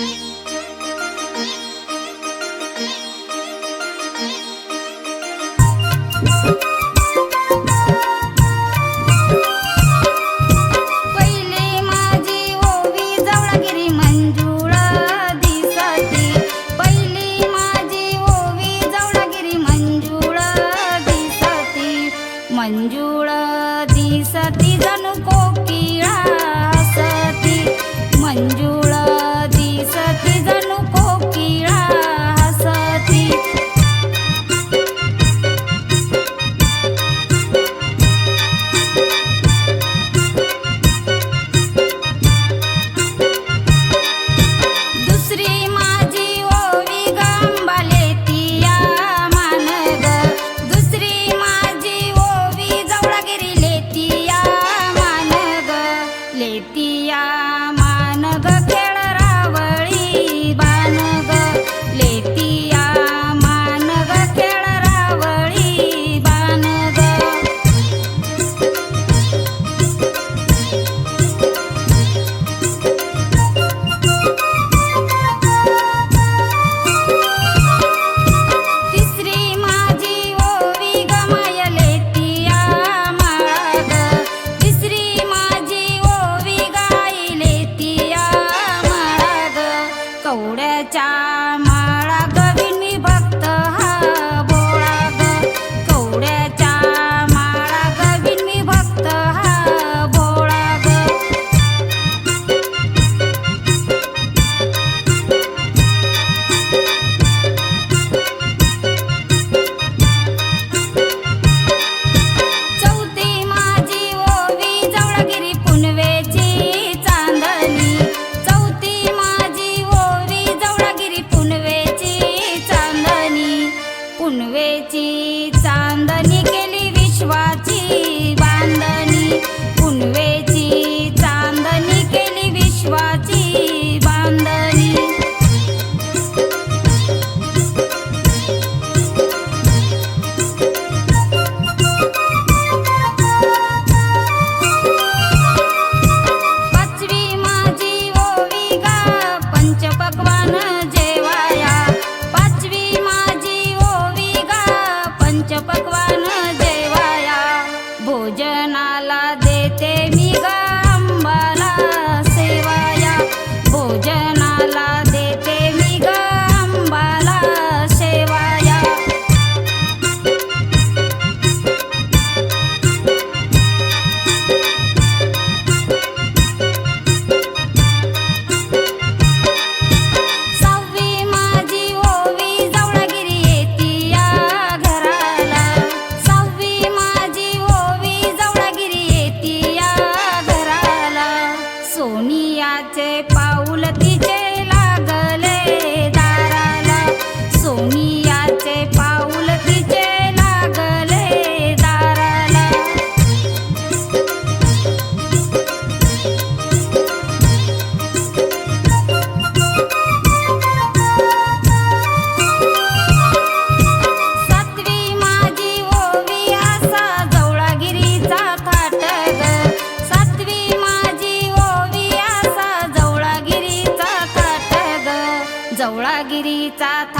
पहिली माझी ओवी जवळगिरी मंजुळा दिसती पहिली माझी ओवी जवळगिरी मंजुळा दिसती मंजुळा दिसती जणुकोपी असती मंजुळा সাথে It's a.